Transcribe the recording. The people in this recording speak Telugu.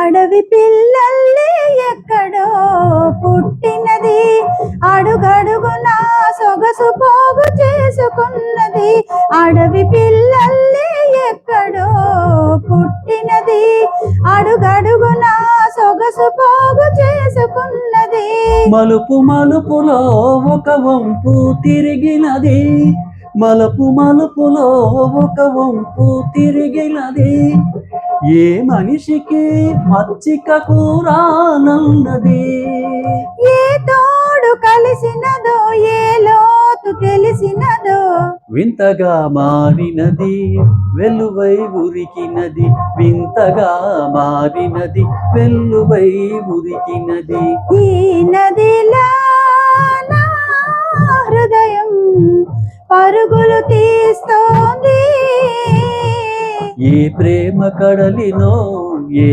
అడవి పిల్లల్లి ఎక్కడో పుట్టినది. అడుగడుగున సొగసు పోగు చేసుకున్నది. అడవి పిల్లల్లి ఎక్కడో పుట్టినది. అడుగడుగున సొగసు పోగు చేసుకున్నది. మలుపు మలుపులో ఒక వంపు తిరిగినది. మలుపు మలుపులో ఒక వంపు తిరిగినది. ఏ మనిషికి మచ్చిక కూరానున్నది ఏ తోడు కలిసినదో ఏ లోతు తెలిసినదో? వింతగా మారినది వెలువై ఉరికినది. వింతగా మారినది వెల్లువై ఉరికినది. ఈ నదిలా పరుగులు తీస్తోంది. ఏ ప్రేమ కడలినో ఏ